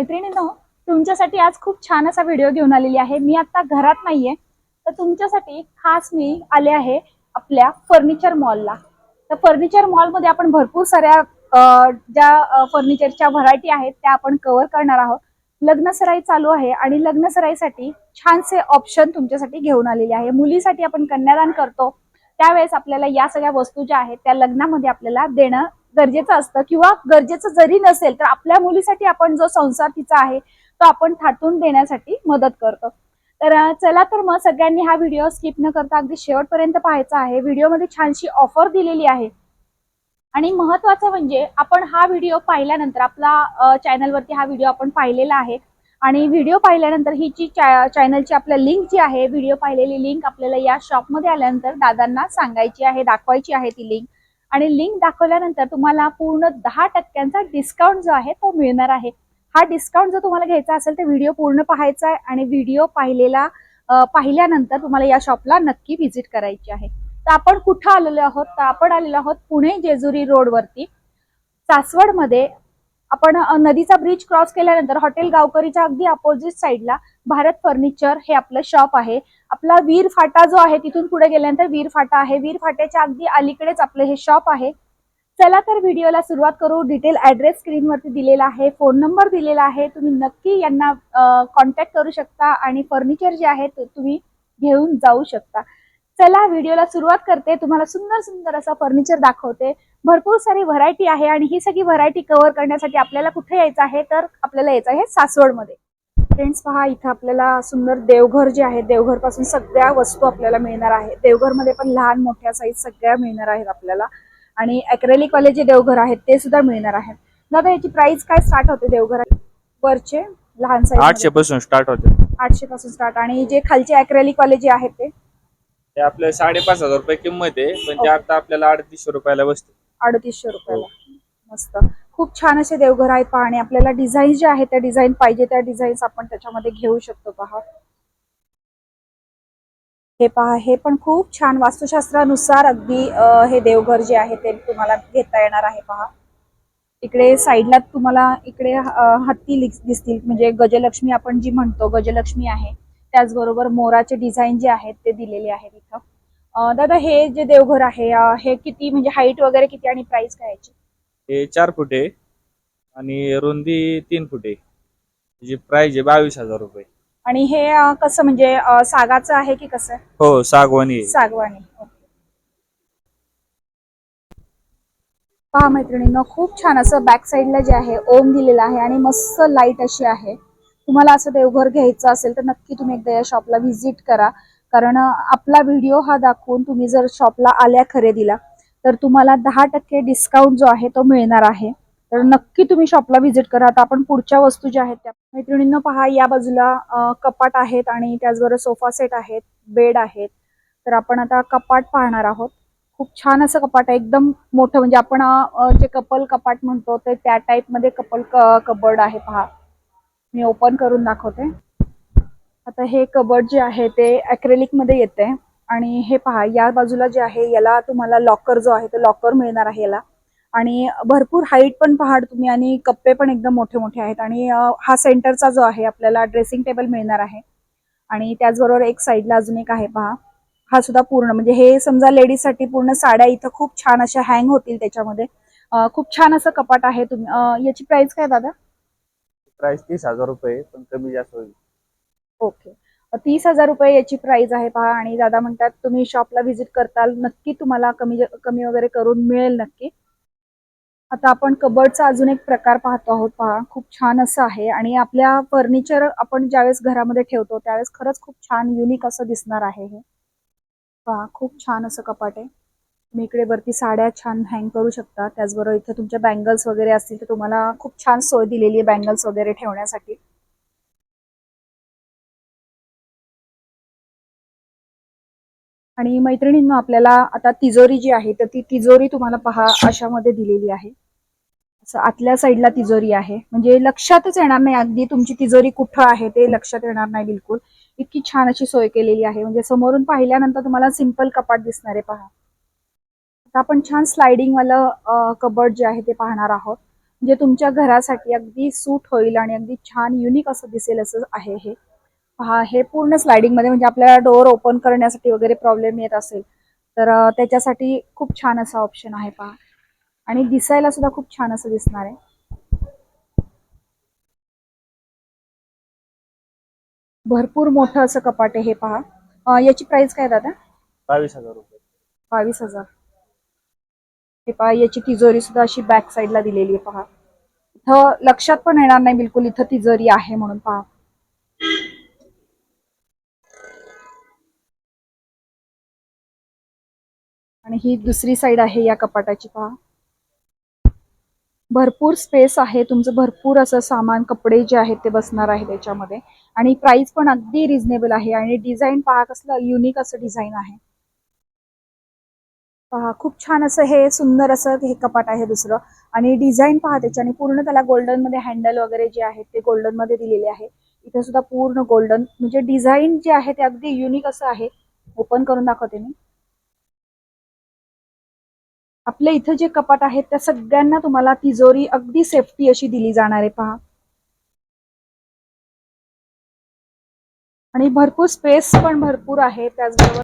मैत्रिणींनो तुमच्यासाठी आज खूप छान असा व्हिडिओ घेऊन आलेली आहे. मी आता घरात नाहीये तर तुमच्यासाठी खास मी आले आहे आपल्या फर्निचर मॉलला तर फर्निचर मॉलमध्ये आपण भरपूर साऱ्या ज्या फर्निचरच्या व्हरायटी आहेत त्या आपण कव्हर करणार आहोत. लग्न सराई चालू आहे आणि लग्न सराईसाठी छानसे ऑप्शन तुमच्यासाठी घेऊन आलेले आहे. मुलीसाठी आपण कन्यादान करतो. त्यावेळेस आपल्याला या सगळ्या वस्तू ज्या आहेत त्या लग्नामध्ये आपल्याला देणं गरजेचं असतं किंवा गरजेचं जरी नसेल तर आपल्या मुलीसाठी आपण जो संसार तिचा आहे तो आपण थाटून देण्यासाठी मदत करतो. तर चला तर मग सगळ्यांनी हा व्हिडिओ स्किप न करता अगदी शेवटपर्यंत पाहायचा आहे. व्हिडिओमध्ये छानशी ऑफर दिलेली आहे. आणि महत्वाचं म्हणजे आपण हा व्हिडिओ पाहिल्यानंतर आपला चॅनलवरती हा व्हिडिओ आपण पाहिलेला आहे. आणि व्हिडिओ पाहिल्यानंतर ही जी चॅनलची आपल्या लिंक जी आहे व्हिडिओ पाहिलेली लिंक आपल्याला या शॉपमध्ये आल्यानंतर दादांना सांगायची आहे दाखवायची आहे ती लिंक. आणि लिंक दाखवल्यानंतर तुम्हाला पूर्ण दहा टक्क्यांचा डिस्काउंट जो आहे तो मिळणार आहे. हा डिस्काउंट जर तुम्हाला घ्यायचा असेल तर व्हिडिओ पूर्ण पाहायचा आहे आणि व्हिडिओ पाहिलेला पाहिल्यानंतर तुम्हाला या शॉपला नक्की व्हिजिट करायची आहे. तर आपण कुठं आलेलो आहोत? तर आपण आलेलो आहोत पुणे जेजुरी रोडवरती सासवडमध्ये आपण नदीचा ब्रिज क्रॉस केल्यानंतर हॉटेल गावकरीच्या अगदी अपोजिट साईडला भारत फर्निचर हे आपलं शॉप आहे. आपला वीर फाटा जो आहे तिथून पुढे गेल्यानंतर वीर फाटा आहे. वीर फाट्याच्या अगदी अलीकडेच आपलं हे शॉप आहे. चला तर व्हिडिओला सुरुवात करू. डिटेल ऍड्रेस स्क्रीनवरती दिलेला आहे. फोन नंबर दिलेला आहे. तुम्ही नक्की यांना कॉन्टॅक्ट करू शकता आणि फर्निचर जे आहे ते तुम्ही घेऊन जाऊ शकता. चला व्हिडिओला सुरुवात करते. तुम्हाला सुंदर सुंदर असं फर्निचर दाखवते. भरपूर सारी व्हरायटी आहे आणि ही सगळी व्हरायटी कव्हर करण्यासाठी आपल्याला कुठे यायचं आहे? तर आपल्याला यायचं आहे सासवडमध्ये. फ्रेंड्स पहा इथं आपल्याला सुंदर देवघर जे आहे देवघरपासून सगळ्या वस्तू आपल्याला मिळणार आहे देवघरमध्ये पण लहान मोठ्या साईज सगळ्या मिळणार आहेत आपल्याला. आणि वाले जे देवघर आहेत ते सुद्धा मिळणार आहेत. दादा याची प्राइस काय स्टार्ट होते देवघर? वरचे लहान आठशे साईजपासून स्टार्ट होते. आठशे पासून स्टार्ट आणि जे खालचे वाले जे आहेत ते? ते आपल्या साडेपाच हजार रुपये किंमत आहे पण ते ओके. आता आपल्याला अडतीसशे रुपयाला बसते अडतीसशे रुपयाला. मस्त. खूप छान असे देवघर आहेत पहा आणि आपल्याला डिझाईन जे आहे त्या डिझाईन पाहिजे त्या डिझाईन्स आपण त्याच्यामध्ये घेऊ शकतो पहा. हे पहा हे पण खूप छान वास्तुशास्त्रानुसार अगदी हे देवघर जे आहे ते तुम्हाला घेता येणार आहे पहा. इकडे साईडला तुम्हाला इकडे हत्ती दिसतील. म्हणजे गजलक्ष्मी आपण जी म्हणतो गजलक्ष्मी आहे. त्याचबरोबर मोराचे डिझाईन जे आहेत ते दिलेले आहेत इथं. दादा हे जे देवघर आहे हे किती म्हणजे हाईट वगैरे किती आणि प्राइस काय याची? हे चार फूट आहे आणि रुंदी तीन फूट आहे त्याची प्राइस आहे बावीस हजार रुपये आणि हे अं, कसं म्हणजे अं, सागाचं आहे की कसं? हो सागवानी आहे. सागवानी ओके. पहा मैत्रिणींनो खूप छान असं बॅक साईडला जे आहे ओम दिलेलं आहे आणि मस्त लाइट अशी आहे तुम्हाला असं देवघर घ्यायचं असेल तर नक्की तुम्ही एकदा या शॉपला व्हिजिट करा कारण अं, आपला व्हिडिओ हा दाखवून तुम्ही जर शॉपला आल्या खरेदीला तर तुम्हाला दहा टक्के डिस्काउंट जो आहे तो मिळणार आहे. तर नक्की तुम्ही शॉपला व्हिजिट करा. आता आपण पुढच्या वस्तू ज्या आहेत त्या मैत्रिणींना पहा या बाजूला कपाट आहेत आणि त्याचबरोबर सोफा सेट आहेत बेड आहेत. तर आपण आता कपाट पाहणार आहोत. खूप छान असं कपाट आहे. एकदम मोठं म्हणजे आपण जे कपल कपाट म्हणतो ते त्या टाईपमध्ये कपल कबर्ड आहे पहा. मी ओपन करून दाखवते. आता हे कबर्ड जे आहे ते अक्रेलिकमध्ये येते. आणि हे पहा या बाजूला जे आहे याला तुम्हाला लॉकर जो आहे ते लॉकर मिळणार आहे याला. आणि भरपूर हाईट पण पहाड तुम्ही आणि कप्पे पण एकदम मोठे मोठे आहेत. आणि हा सेंटरचा जो आहे आपल्याला ड्रेसिंग टेबल मिळणार आहे. आणि त्याचबरोबर एक साईडला अजून एक आहे पहा. हा सुद्धा पूर्ण म्हणजे हे समजा लेडीजसाठी पूर्ण साड्या इथं खूप छान अशा हँग होतील त्याच्यामध्ये. खूप छान असं कपाट आहे तुम्ही याची प्राइस काय दादा? प्राइस तीस हजार रुपये पण कमी जास्त होईल. ओके तीस हजार रुपये याची प्राइस आहे पहा. आणि दादा म्हणतात तुम्ही शॉपला व्हिजिट करताल नक्की तुम्हाला कमी कमी वगैरे करून मिळेल नक्की. आता आपण कबर्डचा अजून एक प्रकार पाहतो आहोत पहा. खूप छान असं आहे. आणि आपल्या फर्निचर आपण ज्यावेळेस घरामध्ये ठेवतो त्यावेळेस खरंच खूप छान युनिक असं दिसणार आहे हे. पहा खूप छान असं कपाट आहे. तुम्ही इकडे वरती साड्या छान हँग करू शकता. त्याचबरोबर इथे तुमच्या बँगल्स वगैरे असतील तर तुम्हाला खूप छान सोय दिलेली आहे बँगल्स वगैरे ठेवण्यासाठी. आणि मैत्रिणींनो आपल्याला आता तिजोरी जी आहे तर ती तिजोरी तुम्हाला पहा अशामध्ये दिलेली आहे. असं आतल्या साईडला तिजोरी आहे. म्हणजे लक्षातच येणार नाही अगदी तुमची तिजोरी कुठं आहे ते लक्षात येणार नाही बिलकुल. इतकी छान अशी सोय केलेली आहे. म्हणजे समोरून पाहिल्यानंतर तुम्हाला सिंपल कपाट दिसणार आहे पहा. आता आपण छान स्लायडिंग कबड जे आहे ते पाहणार आहोत. म्हणजे तुमच्या घरासाठी अगदी सूट होईल आणि अगदी छान युनिक असं दिसेल असं आहे हे. पहा हे पूर्ण स्लायडिंगमध्ये म्हणजे आपल्याला डोअर ओपन करण्यासाठी वगैरे प्रॉब्लेम येत असेल तर त्याच्यासाठी खूप छान असा ऑप्शन आहे पहा. आणि दिसायला सुद्धा खूप छान असं दिसणार आहे. भरपूर मोठं असं कपाट आहे हे पहा. याची प्राइस काय दादा? बावीस हजार रुपये. बावीस हजार. हे पहा याची तिजोरी सुद्धा अशी बॅक साईडला दिलेली आहे पहा. इथं लक्षात पण येणार नाही बिलकुल इथं तिजोरी आहे म्हणून पहा. आणि ही दुसरी साईड आहे या कपाटाची पहा. भरपूर स्पेस आहे. तुमचं भरपूर असं सामान कपडे जे आहेत ते बसणार आहे त्याच्यामध्ये. आणि प्राइस पण अगदी रिझनेबल आहे. आणि डिझाईन पहा कसलं युनिक असं डिझाईन आहे. पहा खूप छान असं हे सुंदर असं हे कपाट आहे दुसरं. आणि डिझाईन पहा त्याच्याने पूर्ण त्याला गोल्डनमध्ये हँडल वगैरे जे आहेत ते गोल्डनमध्ये दिलेले आहे. इथे सुद्धा पूर्ण गोल्डन म्हणजे डिझाईन जे आहे ते अगदी युनिक असं आहे. ओपन करून दाखवते मी. आपल्या इथं जे कपाट आहेत त्या सगळ्यांना तुम्हाला तिजोरी अगदी सेफ्टी अशी दिली जाणार आहे पहा. आणि भरपूर स्पेस पण भरपूर आहे त्याचबरोबर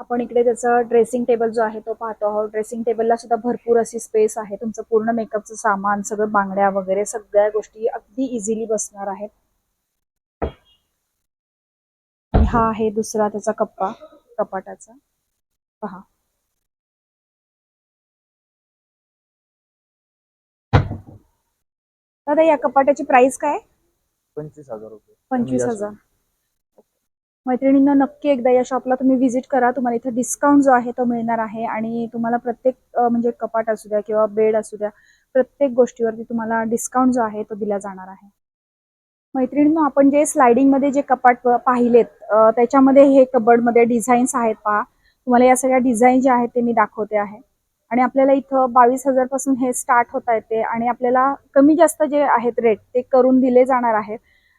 आपण इकडे त्याचं ड्रेसिंग टेबल जो आहे तो पाहतो आहोत. ड्रेसिंग टेबलला सुद्धा भरपूर अशी स्पेस आहे. तुमचं पूर्ण मेकअपचं सामान सगळं बांगड्या वगैरे सगळ्या गोष्टी अगदी इझिली बसणार आहेत. हा आहे दुसरा त्याचा कप्पा कपाटाचा. पहा. दादा या कपाटाची प्राइस काय पंचवीस हजार रुपये. पंचवीस हजार. मैत्रिणींना नक्की एकदा या शॉपला तुम्ही व्हिजिट करा. तुम्हाला इथे डिस्काउंट जो आहे तो मिळणार आहे. आणि तुम्हाला प्रत्येक म्हणजे कपाट असू द्या किंवा बेड असू द्या प्रत्येक गोष्टीवरती तुम्हाला डिस्काउंट जो आहे तो दिला जाणार आहे. मैत्रिणींनो आपण जे स्लायडिंगमध्ये जे कपाट पाहिलेत त्याच्यामध्ये हे कबर्डमध्ये डिझाईन्स आहेत पहा. तुम्हाला या सगळ्या डिझाईन जे आहेत ते मी दाखवते आहे. आणि आपल्याला इथं बावीस हजारपासून हे स्टार्ट होता येते आणि आपल्याला कमी जास्त जे आहेत रेट ते करून दिले जाणार आहेत.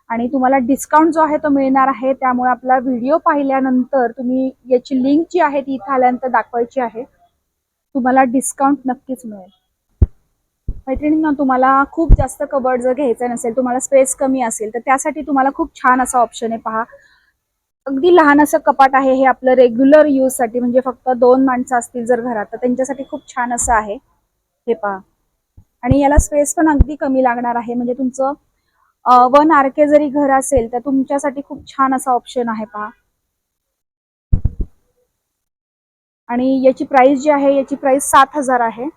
आणि तुम्हाला डिस्काउंट जो आहे तो मिळणार आहे. त्यामुळे आपला व्हिडिओ पाहिल्यानंतर तुम्ही याची लिंक जी आहे ती इथं आल्यानंतर दाखवायची आहे. तुम्हाला डिस्काउंट नक्कीच मिळेल. मैत्रिणींना तुम्हाला खूप जास्त कबड जर घ्यायचं नसेल तुम्हाला स्पेस कमी असेल तर त्यासाठी तुम्हाला खूप छान असा ऑप्शन आहे पहा. अगदी लहान असं कपाट आहे हे आपलं रेग्युलर यूजसाठी म्हणजे फक्त दोन माणसं असतील जर घरात तर त्यांच्यासाठी खूप छान असं आहे. हे पहा. आणि याला स्पेस पण अगदी कमी लागणार आहे. म्हणजे तुमचं वन आर के जरी घर असेल तर तुमच्यासाठी खूप छान असा ऑप्शन आहे पहा. आणि याची प्राइस जी आहे याची प्राइस सात हजार आहे.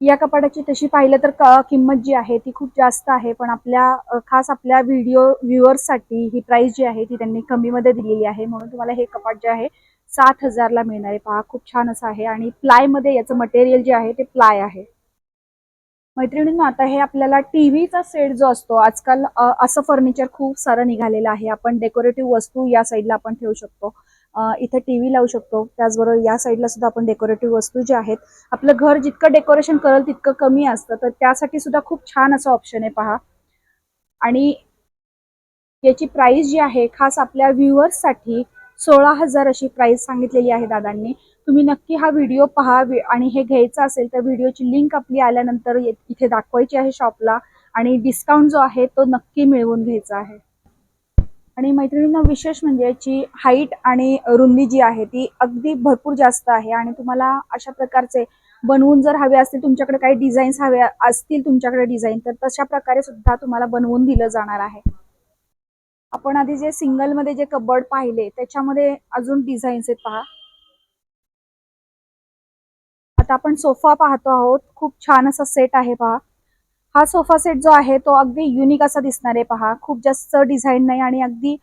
या कपाटाची तशी पाहिलं तर किंमत जी आहे ती खूप जास्त आहे पण आपल्या खास आपल्या व्हिडिओ व्ह्युअर्ससाठी ही प्राइस जी आहे ती त्यांनी कमीमध्ये दिलेली आहे. म्हणून तुम्हाला हे कपाट जे आहे सात हजारला मिळणार आहे. पहा खूप छान असं आहे. आणि प्लायमध्ये याचं मटेरियल जे आहे ते प्लाय आहे. मैत्रिणींनो आता हे आपल्याला टीव्हीचा सेट जो असतो आजकाल असं फर्निचर खूप सारं निघालेलं आहे. आपण डेकोरेटिव्ह वस्तू या साईडला आपण ठेवू शकतो. अ, इथे टीव्ही लावू शकतो. त्याचबरोबर या साईडला सुद्धा आपण डेकोरेटिव्ह वस्तू ज्या आहेत आपलं घर जितकं डेकोरेशन करेल तितकं कमी असतं. तर त्यासाठी सुद्धा खूप छान असं ऑप्शन आहे पहा. आणि याची प्राइस जी आहे खास आपल्या व्ह्युअर्ससाठी सोळा हजार अशी प्राइस सांगितलेली आहे दादांनी. तुम्ही नक्की हा व्हिडिओ पहा आणि हे घ्यायचं असेल तर व्हिडिओची लिंक आपली आल्यानंतर इथे दाखवायची आहे शॉपला आणि डिस्काउंट जो आहे तो नक्की मिळवून घ्यायचा आहे. आणि मैत्रिणींना विशेष म्हणजे याची हाईट आणि रुंदी जी आहे ती अगदी भरपूर जास्त आहे. आणि तुम्हाला अशा प्रकारचे बनवून जर हवे असतील तुमच्याकडे काही डिझाईन्स हवे असतील तुमच्याकडे डिझाईन तर तशा प्रकारे सुद्धा तुम्हाला बनवून दिलं जाणार आहे. आपण आधी जे सिंगलमध्ये जे कबर्ड पाहिले त्याच्यामध्ये अजून डिझाईन्स आहेत पहा. आता आपण सोफा पाहतो आहोत. खूप छान असा सेट आहे पहा. हा सोफा सेट जो आहे तो अगदी युनिक असा दिसणार आहे पहा. खूप जास्त डिझाईन नाही आणि अगदी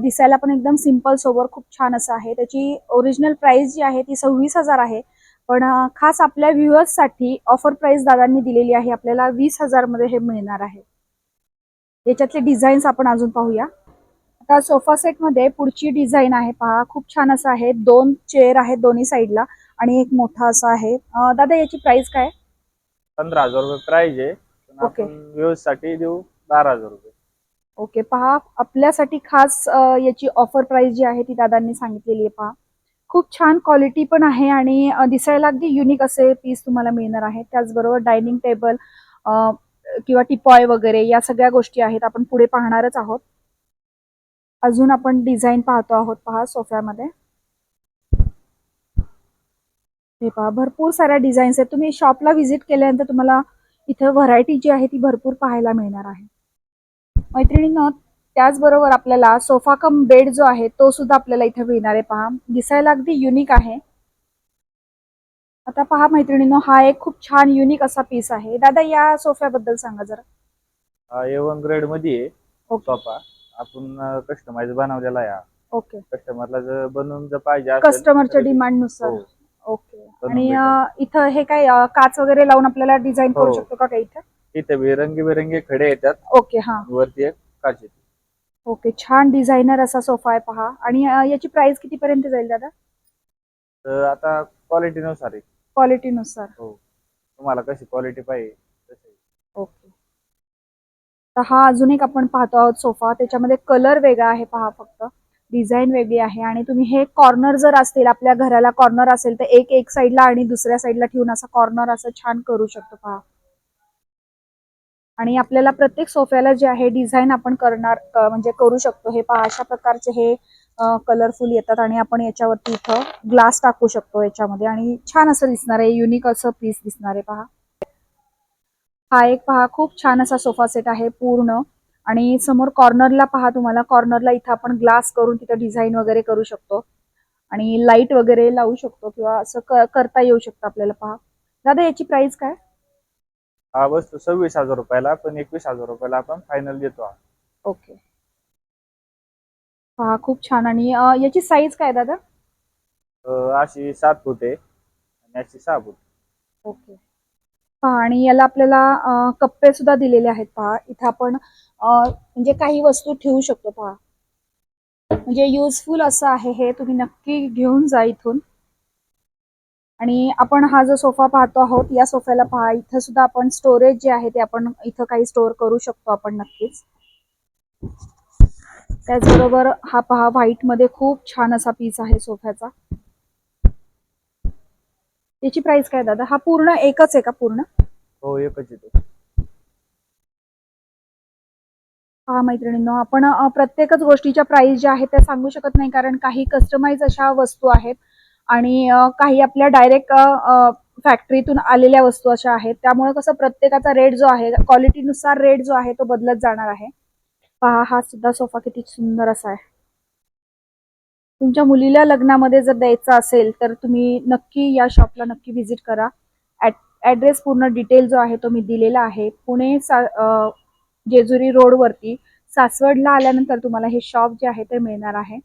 दिसायला पण एकदम सिंपल सोबर खूप छान असं आहे. त्याची ओरिजिनल प्राइस जी आहे ती सव्वीस हजार आहे. पण खास आपल्या व्ह्युअर्ससाठी ऑफर प्राइस दादांनी दिलेली आहे. आपल्याला वीस हजारमध्ये हे मिळणार आहे. याच्यातले डिझाईन्स आपण अजून पाहूया. आता सोफा सेटमध्ये पुढची डिझाईन आहे पहा. खूप छान असं आहे. दोन चेअर आहेत दोन्ही साईडला आणि एक मोठा असा आहे. दादा याची प्राइस काय? पंधरा हजार रुपये प्राइस आहे. पण ओके. आपण व्यवस्थेसाठी देऊ बारा हजार रुपये. ओके पहा आपल्यासाठी खास अ, याची ऑफर प्राइस जी आहे ती दादांनी सांगितलेली आहे पहा. खूप छान क्वालिटी पण आहे आणि अ, दिसायला अगदी युनिक असे पीस तुम्हाला मिळणार आहे. त्याचबरोबर डायनिंग टेबल किंवा टिपॉय वगैरे या सगळ्या गोष्टी आहेत. आपण पुढे पाहणारच आहोत. अजून आपण डिझाईन पाहतो आहोत पहा सोफ्यामध्ये. हे पहा भरपूर साऱ्या डिझाईन्स आहेत. तुम्ही शॉपला व्हिजिट केल्यानंतर तुम्हाला इथं व्हरायटी जी आहे ती भरपूर पाहायला मिळणार आहे. मैत्रिणींनो त्याचबरोबर आपल्याला सोफा कम बेड जो आहे तो सुद्धा आपल्याला इथे मिळणार आहे पहा. दिसायला अगदी युनिक आहे. आता पहा मैत्रिणींनो हा एक खूप छान युनिक असा पीस आहे. दादा या सोफ्याबद्दल सांगा जरा. हा ए वन ग्रेडमध्ये सोफा. आपण कस्टमाइज बनवलेला आहे ओके कस्टमरला जर बनवून जर पाहिजे कस्टमरच्या तर ते- डिमांडनुसार हो. ओके. आणि. अं, इथं हे काय अं, काच वगैरे लावून आपल्याला डिझाईन करू हो. शकतो का काही इथं? इथे बी रंगीबेरंगी खडे येतात. ओके हा. वरती एक काच येते. ओके छान डिझायनर असा सोफा आहे पहा. आणि अं, याची प्राइस कितीपर्यंत जाईल दादा? तर आता क्वालिटीनुसार आहे. क्वालिटीनुसार. हो. तुम्हाला कशी क्वालिटी पाहिजे तशी ओके. तर हा अजून एक आपण पाहतो आहोत सोफा. त्याच्यामध्ये कलर वेगळा आहे पहा फक्त. डिझाईन वेगळी आहे आणि तुम्ही हे कॉर्नर जर असतील आपल्या घराला कॉर्नर असेल तर एक एक साईडला आणि दुसऱ्या साईडला ठेवून असा कॉर्नर असं छान करू शकतो पहा. आणि आपल्याला प्रत्येक सोफ्याला जे आहे डिझाईन आपण करणार म्हणजे करू शकतो. हे पहा अशा प्रकारचे हे कलरफुल येतात आणि आपण याच्यावरती इथं ग्लास टाकू शकतो याच्यामध्ये. आणि छान असं दिसणार आहे युनिक असं पीस दिसणार आहे पहा. हा एक पहा खूप छान असा सोफा सेट आहे पूर्ण. आणि समोर कॉर्नरला पहा तुम्हाला कॉर्नरला इथं आपण ग्लास करून तिथं डिझाईन वगैरे करू शकतो. आणि लाइट वगैरे लावू शकतो किंवा असं करता येऊ शकतं आपल्याला पहा. दादा याची प्राइस काय? हा वस्तू सव्वीस हजार रुपयाला पण एकवीस हजार रुपयाला आपण फायनल देतो. ओके. पहा खूप छान. आणि याची साईज काय दादा? अशी सात फूट आहे आणि अशी सहा फूट. ओके. पहा आणि याला आपल्याला कप्पे सुद्धा दिलेले आहेत पहा. इथं आपण म्हणजे काही वस्तू ठेवू शकतो पहा. म्हणजे युजफुल असं आहे हे तुम्ही नक्की घेऊन जा इथून. आणि आपण हा जो सोफा पाहतो आहोत या सोफ्याला पहा इथं सुद्धा आपण स्टोरेज जे आहे ते आपण इथं काही स्टोअर करू शकतो आपण नक्कीच. त्याचबरोबर हा पहा व्हाईटमध्ये खूप छान असा पीस आहे सोफ्याचा. याची प्राइस काय दादा? हा पूर्ण एकच आहे का पूर्ण? हो एकच येतो हा मैत्रिणींनो आपण प्रत्येकच गोष्टीच्या प्राइस ज्या आहेत त्या सांगू शकत नाही कारण काही कस्टमाइज अशा वस्तू आहेत आणि काही आपल्या डायरेक्ट फॅक्टरीतून आलेल्या वस्तू अशा आहेत. त्यामुळे कसं प्रत्येकाचा रेट जो आहे क्वालिटीनुसार रेट जो आहे तो बदलत जाणार आहे. पहा हा सुद्धा सोफा किती सुंदर असा आहे. तुमच्या मुलीला लग्नामध्ये जर द्यायचं असेल तर तुम्ही नक्की या शॉपला नक्की व्हिजिट करा. ॲड्रेस पूर्ण डिटेल जो आहे तो मी दिलेला आहे. पुणे सा जेजुरी रोडवरती सासवडला आल्यानंतर तुम्हाला हे शॉप जे आहे ते मिळणार आहे.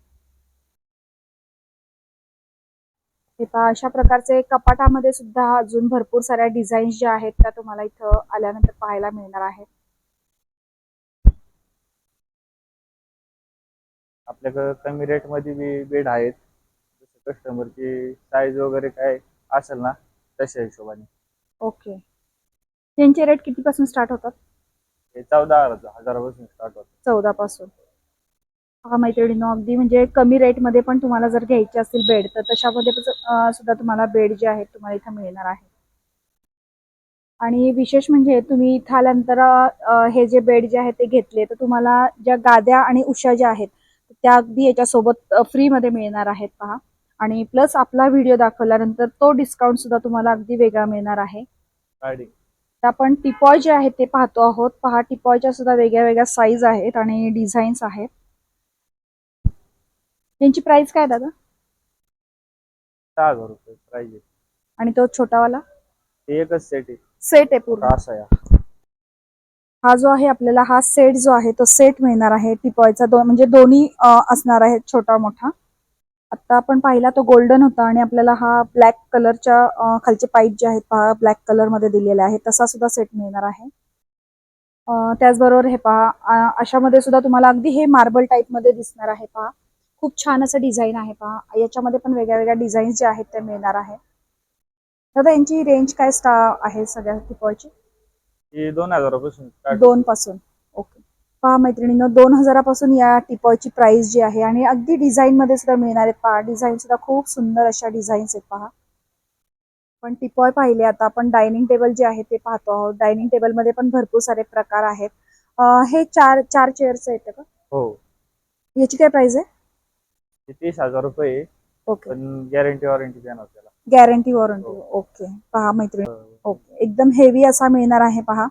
हे पहा अशा प्रकारचे कपाटामध्ये सुद्धा अजून भरपूर साऱ्या डिझाईन्स ज्या आहेत त्या तुम्हाला इथं आल्यानंतर पाहायला मिळणार आहेत आपल्याकडे कमी रेटमध्ये बी बेड आहेत. जसं कस्टमरची साईज वगैरे काय असेल ना तशा हिशोबाने. ओके त्यांचे रेट कितीपासून स्टार्ट होतात? हे चौदा हजारापासून स्टार्ट होतं चौदा पासून हा मैत्रिणींनो अगदी म्हणजे कमी रेटमध्ये पण तुम्हाला जर घ्यायचे असतील बेड तर तशामध्ये पण, अं, सुद्धा तुम्हाला बेड जे आहेत तुम्हाला इथं मिळणार आहे. आणि विशेष म्हणजे तुम्ही इथं आल्यानंतर अं, हे जे बेड जे आहेत ते घेतले तर तुम्हाला ज्या गाद्या आणि उशा ज्या आहेत त्या अगदी याच्यासोबत फ्रीमध्ये मिळणार आहेत पहा. आणि प्लस आपला व्हिडिओ दाखवल्यानंतर तो डिस्काउंट सुद्धा तुम्हाला अगदी वेगळा मिळणार आहे. आपण टिपॉय जे आहे ते पाहतो आहोत. पहा टिपॉयच्या सुद्धा वेगळ्या वेगळ्या साईज आहेत आणि डिझाईन्स आहेत. यांची प्राइस काय दादा? हजार रुपये. प्राइस आणि तो छोटावाला? एकच सेट आहे. सेट आहे पूर्ण. असं हा जो आहे आपल्याला हा सेट जो आहे तो सेट मिळणार आहे. टिपॉयचा दोन म्हणजे दोन्ही असणार आहेत छोटा मोठा. आता आपण पाहिला तो गोल्डन होता आणि आपल्याला हा ब्लॅक कलरच्या खालचे पाईप जे आहेत पहा ब्लॅक कलरमध्ये दिलेले आहे तसा सुद्धा सेट मिळणार आहे. त्याचबरोबर हे पहा अशामध्ये सुद्धा तुम्हाला अगदी हे मार्बल टाईपमध्ये दिसणार आहे पहा. खूप छान असं डिझाईन आहे पहा. याच्यामध्ये पण वेगळ्या वेगळ्या डिझाईन्स जे आहेत त्या मिळणार आहे. दादा यांची रेंज काय स्टा आहे सगळ्या टिपॉयची? ही दोन हजारापासून दोन पासून. ओके पहा मैत्रिणीनं दोन हजारापासून या टिपॉयची प्राइस जी आहे आणि अगदी डिझाईन मध्ये सुद्धा मिळणार आहेत. पहा डिझाईन सुद्धा खूप सुंदर अशा डिझाईन्स आहेत पहा. पण टिपॉय पाहिले आता आपण डायनिंग टेबल जे आहे ते पाहतो आहोत. डायनिंग टेबलमध्ये पण भरपूर सारे प्रकार आहेत. अं, हे चार चार चेअर्स आहेत का? हो. याची काय प्राइस आहे? ते तीस हजार रुपये ओके पण गॅरंटी वॉरंटी देणार त्याला. Guarantee warranty. हो. ओके. पहा मैत्रिणी. हो. ओके. एकदम हेवी असा मिळणार आहे पहा.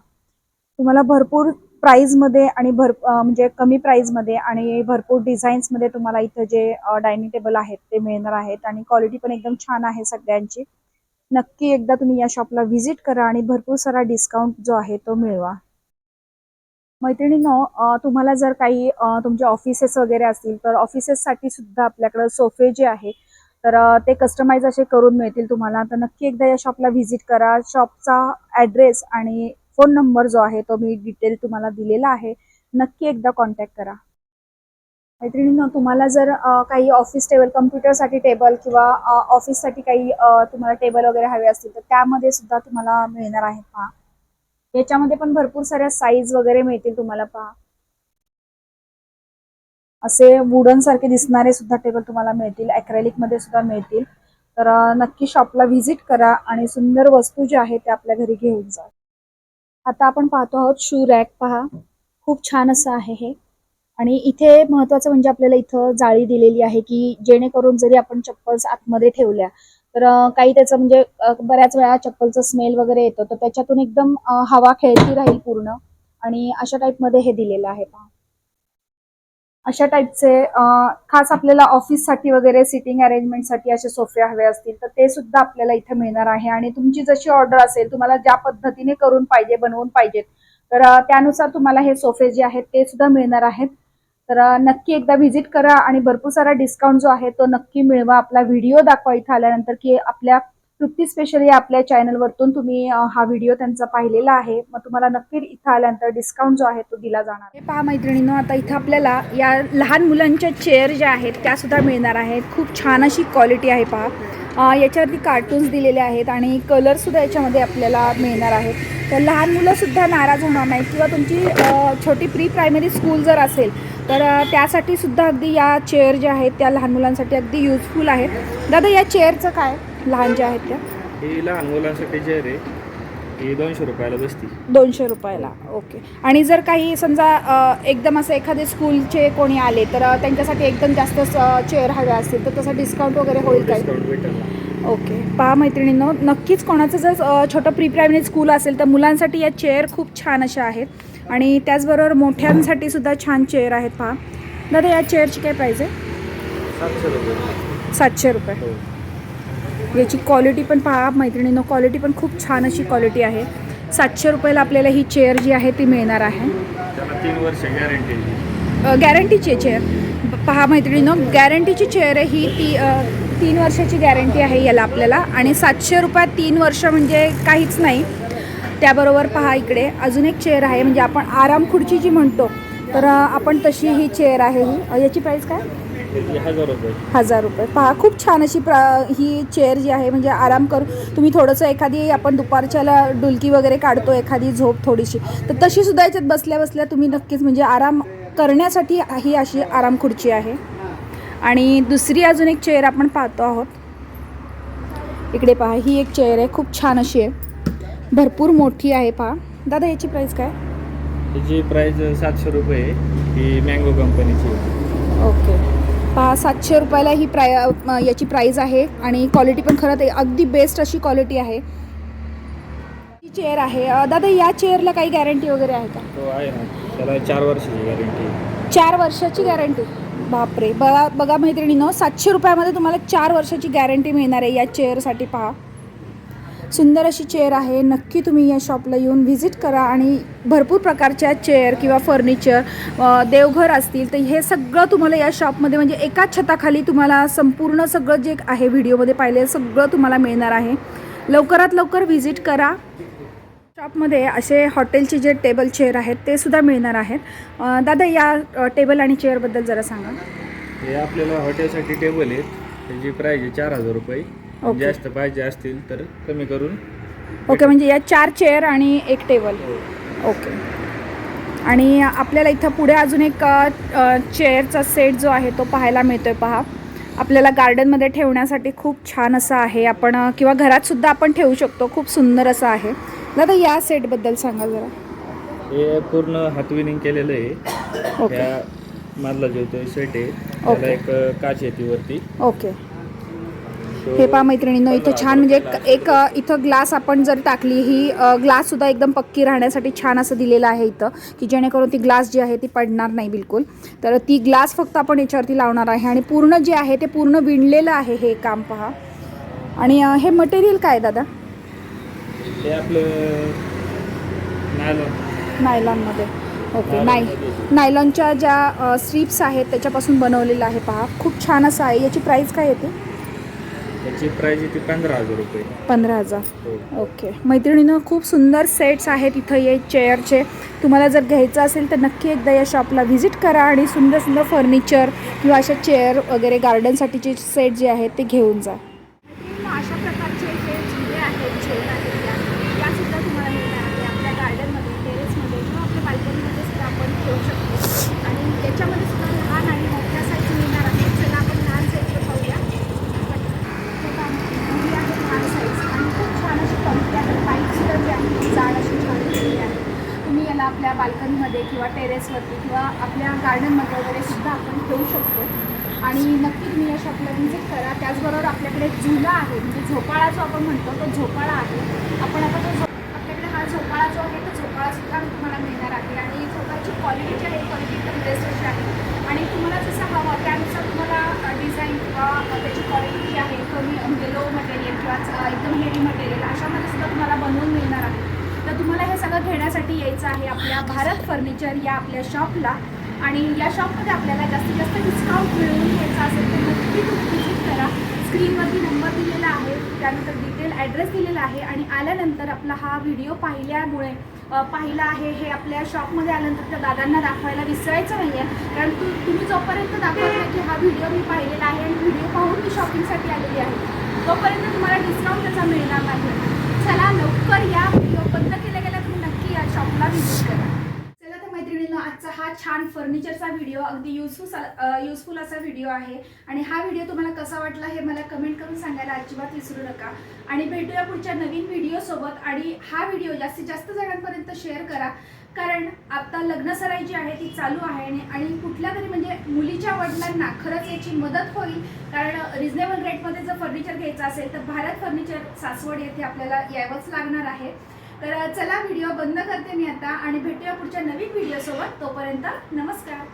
तुम्हाला भरपूर प्राइसमध्ये आणि भर म्हणजे कमी प्राइसमध्ये आणि भरपूर डिझाईन्समध्ये तुम्हाला इथं जे डायनिंग टेबल आहेत ते मिळणार आहेत आणि क्वालिटी पण एकदम छान आहे सगळ्यांची. नक्की एकदा तुम्ही या शॉपला व्हिजिट करा आणि भरपूर सारा डिस्काउंट जो आहे तो मिळवा. मैत्रिणींनो तुम्हाला जर काही तुमचे ऑफिसेस वगैरे असतील तर ऑफिसेससाठी सुद्धा आपल्याकडे सोफे जे आहे तर ते कस्टमाइज असे करून मिळतील तुम्हाला. तर नक्की एकदा या शॉपला व्हिजिट करा. शॉपचा ॲड्रेस आणि फोन नंबर जो आहे तो मी डिटेल तुम्हाला दिलेला आहे. नक्की एकदा कॉन्टॅक्ट करा. मैत्रिणी तुम्हाला जर काही ऑफिस टेबल कम्प्युटरसाठी टेबल किंवा ऑफिससाठी काही तुम्हाला टेबल वगैरे हवे असतील तर त्यामध्ये सुद्धा तुम्हाला मिळणार आहे पहा. याच्यामध्ये पण भरपूर साऱ्या साईज वगैरे मिळतील तुम्हाला पहा. असे वुडन सारखे दिसणारे सुद्धा टेबल तुम्हाला मिळतील. अॅक्रेलिकमध्ये सुद्धा मिळतील. तर नक्की शॉपला व्हिजिट करा आणि सुंदर वस्तू ज्या आहेत त्या आपल्या घरी घेऊन जा. आता आपण पाहतो आहोत शू रॅक पहा खूप छान असं आहे हे. आणि इथे महत्वाचं म्हणजे आपल्याला इथं जाळी दिलेली आहे की जेणेकरून जरी आपण चप्पल्स आतमध्ये ठेवल्या तर काही त्याचं म्हणजे बऱ्याच वेळा चप्पलचं स्मेल वगैरे येतो. तर त्याच्यातून एकदम हवा खेळती राहील पूर्ण. आणि अशा टाईपमध्ये हे दिलेलं आहे. पहा. अशा टाईपचे खास आपल्याला ऑफिससाठी वगैरे सिटिंग अरेंजमेंटसाठी असे सोफे हवे असतील तर ते सुद्धा आपल्याला इथे मिळणार आहे. आणि तुमची जशी ऑर्डर असेल तुम्हाला ज्या पद्धतीने करून पाहिजे बनवून पाहिजेत तर त्यानुसार तुम्हाला हे सोफे जे आहेत ते सुद्धा मिळणार आहेत. तर नक्की एकदा व्हिजिट करा आणि भरपूर सारा डिस्काउंट जो आहे तो नक्की मिळवा. आपला व्हिडिओ दाखवा इथं आल्यानंतर की आपल्या तृप्ती स्पेशल या आपल्या चॅनलवरतून तुम्ही हा व्हिडिओ त्यांचा पाहिलेला आहे. मग तुम्हाला नक्की इथं आल्यानंतर डिस्काउंट जो आहे तो दिला जाणार. हे पहा मैत्रिणींनो आता इथं आपल्याला या लहान मुलांच्या चेअर ज्या आहेत त्या सुद्धा मिळणार आहेत. खूप छान अशी क्वालिटी आहे पहा. याच्यावरती कार्टून्स दिलेले आहेत आणि कलरसुद्धा याच्यामध्ये आपल्याला मिळणार आहेत. तर लहान मुलंसुद्धा नाराज होणार नाही किंवा तुमची छोटी प्री प्रायमरी स्कूल जर असेल तर त्यासाठीसुद्धा त्यासाठी सुद्धा अगदी या चेअर ज्या आहेत त्या लहान मुलांसाठी अगदी युजफुल आहेत. दादा या चेअरचं काय? लहान ज्या आहेत त्या? ही लहान मुलांसाठी जे आहे ही दोनशे रुपयाला बसती दोनशे रुपयाला ओके. आणि जर काही समजा अ, एकदम असं एखादे स्कूलचे कोणी आले तर अ, त्यांच्यासाठी एकदम जास्त चेअर हवे असतील तर तसं डिस्काउंट वगैरे होईल काय? डिस्काउंट भेटेल ना. ओके. पहा मैत्रिणींनो नक्कीच कोणाचं जर अ, छोटं प्री प्रायमरी स्कूल असेल तर मुलांसाठी या चेअर खूप छान अशा आहेत. आणि त्याचबरोबर मोठ्यांसाठी सुद्धा छान चेअर आहेत पहा. दादा या चेअरची काय प्राईस आहे? सातशे रुपये. सातशे रुपये. हो. याची क्वालिटी पण पहा मैत्रिणींनो क्वालिटी पण खूप छान अशी क्वालिटी आहे. सातशे रुपयाला आपल्याला ही चेअर जी आहे ती मिळणार आहे. त्याला तीन वर्ष गॅरंटी गॅरंटीची चेअर पहा मैत्रिणीनो गॅरंटीची चेअर आहे ही ती तीन वर्षाची गॅरंटी आहे याला आपल्याला. आणि सातशे रुपयात तीन वर्ष म्हणजे काहीच नाही. त्याबरोबर पहा इकडे अजून एक चेअर आहे. म्हणजे आपण आराम खुर्ची जी म्हणतो तर आपण तशी ही चेअर आहे ही. याची प्राईस काय? हजार रुपये. पहा खूप छान अशी प्र ही चेअर जी आहे म्हणजे आराम करू तुम्ही थोडंसं एखादी आपण दुपारच्याला डुलकी वगैरे काढतो एखादी झोप थोडीशी तर तशी सुद्धा याच्यात बसल्या बसल्या तुम्ही नक्कीच म्हणजे आराम करण्यासाठी ही अशी आराम खुर्ची आहे. आणि दुसरी अजून एक चेअर आपण पाहतो आहोत. इकडे पहा ही एक चेअर आहे खूप छान अशी आहे. भरपूर मोठी आहे पहा. दादा याची प्राईस काय? त्याची प्राइस सातशे रुपये. ही मँगो कंपनीची. ओके पहा सातशे रुपयाला ही प्राय याची प्राईज आहे आणि क्वालिटी पण खरंच आहे अगदी बेस्ट अशी क्वालिटी आहे. ही चेअर आहे. दादा या चेअरला काही गॅरंटी वगैरे आहे का? तो आहे ना. त्याला चार वर्षाची गॅरंटी चार वर्षाची गॅरंटी बापरे. बघा बघा मैत्रिणीनं सातशे रुपयामध्ये तुम्हाला चार वर्षाची गॅरंटी मिळणार आहे या चेअरसाठी पहा. सुंदर अशी चेअर आहे. नक्की तुम्ही या शॉपला येऊन व्हिजिट करा आणि भरपूर प्रकारच्या चेअर किंवा फर्निचर देवघर असतील तर हे सगळं तुम्हाला या शॉपमध्ये म्हणजे एकाच छताखाली तुम्हाला संपूर्ण सगळं जे आहे व्हिडिओमध्ये पाहिले सगळं तुम्हाला मिळणार आहे. लवकरात लवकर व्हिजिट करा. शॉपमध्ये असे हॉटेलचे जे टेबल चेअर आहेत ते सुद्धा मिळणार आहेत. दादा या टेबल आणि चेअरबद्दल जरा सांगा. हे आपल्याला हॉटेलसाठी टेबल आहेत. त्याची प्राईज आहे चार हजार रुपये. ओके. जास्त पाहिजे असतील तर कमी करून ओके म्हणजे या चार चेअर आणि एक टेबल हो. ओके. आणि आपल्याला इथं पुढे अजून एक अ, अ, चेअरचा सेट जो आहे तो पाहायला मिळतोय पहा. आपल्याला गार्डनमध्ये ठेवण्यासाठी खूप छान असं आहे. आपण अ, किंवा घरात सुद्धा आपण ठेवू शकतो. खूप सुंदर असं आहे. दादा या सेटबद्दल सांगा जरा. हे पूर्ण हातविनिंग केलेलं आहे. ओके. त्या मधला जो तो सेट आहे एक काच येते वरती. ओके. हे पहा मैत्रिणींनो इथं छान म्हणजे एक इथं ग्लास आपण जर टाकली ही ग्लास सुद्धा एकदम पक्की राहण्यासाठी छान असं दिलेलं आहे इथं की जेणेकरून ती ग्लास जी आहे ती पडणार नाही बिलकुल. तर ती ग्लास फक्त आपण याच्यावरती लावणार आहे आणि पूर्ण जे आहे ते पूर्ण विणलेलं आहे हे काम पहा. आणि हे मटेरियल काय दादा? आपलं नायलॉन नायलॉनमध्ये ओके नाय. नायलॉनच्या ज्या स्ट्रीप्स आहेत त्याच्यापासून बनवलेलं आहे पहा. खूप छान असं आहे. याची प्राईस काय येते त्याची प्राइस येते पंधरा हजार रुपये. पंधरा हजार. हो. ओके मैत्रिणीनं खूप सुंदर सेट्स आहेत इथं ये चेअरचे तुम्हाला जर घ्यायचं असेल तर नक्की एकदा या शॉपला व्हिजिट करा आणि सुंदर सुंदर फर्निचर किंवा अशा चेअर वगैरे गार्डनसाठीचे सेट जे आहेत ते घेऊन जा अशा प्रकारचे जे झुले आहेत चेअर आहेत त्या त्या सुद्धा तुम्हाला मिळणार आहे आपल्या गार्डनमध्ये टेरेसमध्ये किंवा आपल्या बाल्कनीमध्ये सुद्धा आपण ठेवू शकतो आणि याच्यामध्ये सुद्धा लहान आणि मोठ्या साईज मिळणार आहे चला आपण लहान साईजचं पाहूया हे पहा, ही आहे लहान साईज आणि खूप छान अशी क्वालिटी आहे पाईप सुद्धा जी आहे ती जाड अशी छान दिलेली आहे तुम्ही याला आपल्या बाल्कनीमध्ये किंवा टेरेसवरती किंवा आपल्या गार्डनमध्ये वगैरे सुद्धा आपण ठेवू शकतो आणि नक्की तुम्ही या शॉपला व्हिजिट करा त्याचबरोबर आपल्याकडे झुला आहे म्हणजे झोपाळा जो आपण म्हणतो तो झोपाळा आहे. आपण आता तो आपल्याकडे हा झोपाळा जो आहे तो झोपाळा सुद्धा तुम्हाला मिळणार आहे. आणि झोपाळ्याची क्वालिटी जी आहे क्वालिटी एकदम बेस्ट अशी आहे. आणि तुम्हाला जसं हवं त्यानुसार तुम्हाला डिझाईन किंवा त्याची क्वालिटी जी आहे कमी म्हणजे लो मटेरियल किंवा एकदम हेवी मटेरियल अशामध्ये सुद्धा तुम्हाला बनवून मिळणार आहे. तर तुम्हाला हे सगळं घेण्यासाठी यायचं आहे आपल्या भारत फर्निचर या आपल्या शॉपला आणि या शॉपमध्ये आपल्याला जास्तीत जास्त डिस्काउंट मिळवून घ्यायचा असेल तर नक्की तुम्ही विजिट करा. स्क्रीनवरती नंबर दिलेला आहे त्यानंतर डिटेल ॲड्रेस दिलेला आहे आणि आल्यानंतर आपला हा व्हिडिओ पाहिल्यामुळे पाहिला आहे हे आपल्या शॉपमध्ये आल्यानंतर त्या दादांना दाखवायला विसरायचं नाही आहे कारण तू तुम्ही जोपर्यंत दाखवत नाही की हा व्हिडिओ मी पाहिलेला आहे आणि व्हिडिओ पाहून मी शॉपिंगसाठी आलेली आहे तोपर्यंत तुम्हाला डिस्काउंट त्याचा मिळणार नाही चला लवकर या व्हिडिओ बंद केल्या गेला तुम्ही नक्की या शॉपला व्हिजिट करा चला तर मैत्रिणींनो आजचा हा छान फर्निचरचा व्हिडिओ अगदी युजफुल युजफुल असा व्हिडिओ आहे. आणि हा व्हिडिओ तुम्हाला कसा वाटला हे मला कमेंट करून सांगायला अजिबात विसरू नका. आणि भेटूया पुढच्या नवीन व्हिडिओसोबत आणि हा व्हिडिओ जास्तीत जास्त जणांपर्यंत शेअर करा. कारण आता लग्नसराई जी आहे ती चालू आहे आणि आणि कुठल्या तरी म्हणजे मुलीच्या वडिलांना खरंच याची मदत होईल. कारण रिझनेबल रेटमध्ये जर फर्निचर घ्यायचं असेल तर भारत फर्निचर सासवड येथे आपल्याला यावंच लागणार आहे. तर चला व्हिडिओ बंद करते मी आता आणि भेटूया पुढच्या नवीन व्हिडिओसोबत. तोपर्यंत नमस्कार.